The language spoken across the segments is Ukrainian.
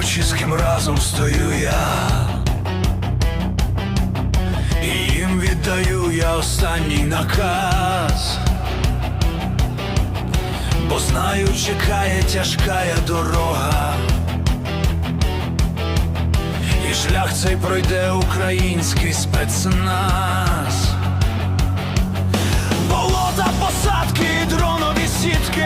Очі, з ким разом стою я. Останній наказ. Бо знаю, чекає тяжка дорога. І шлях цей пройде український спецназ. Болота, посадки, дронові сітки.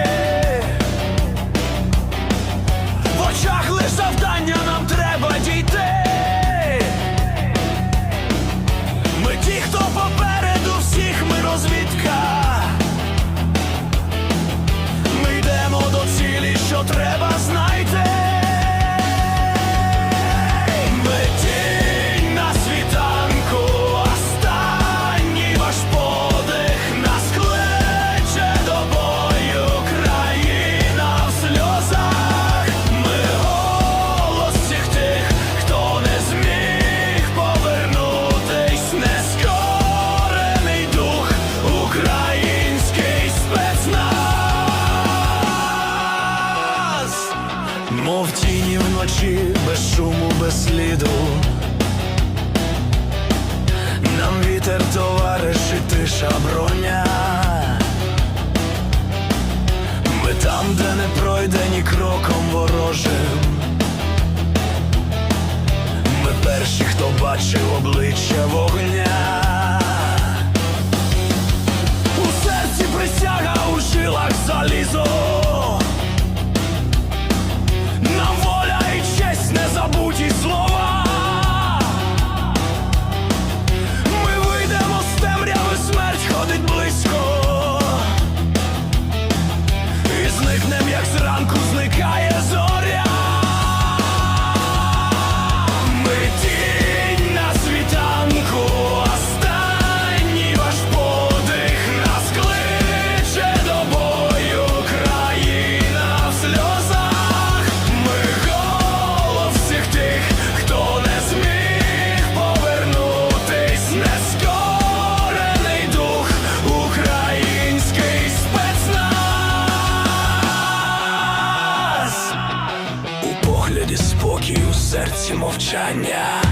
Без шуму, без сліду. Нам вітер товариш і тиша броня. Ми там, де не пройде ні кроком ворожим. Ми перші, хто бачив обличчя як зникає зоря. середі спокій у серці мовчання.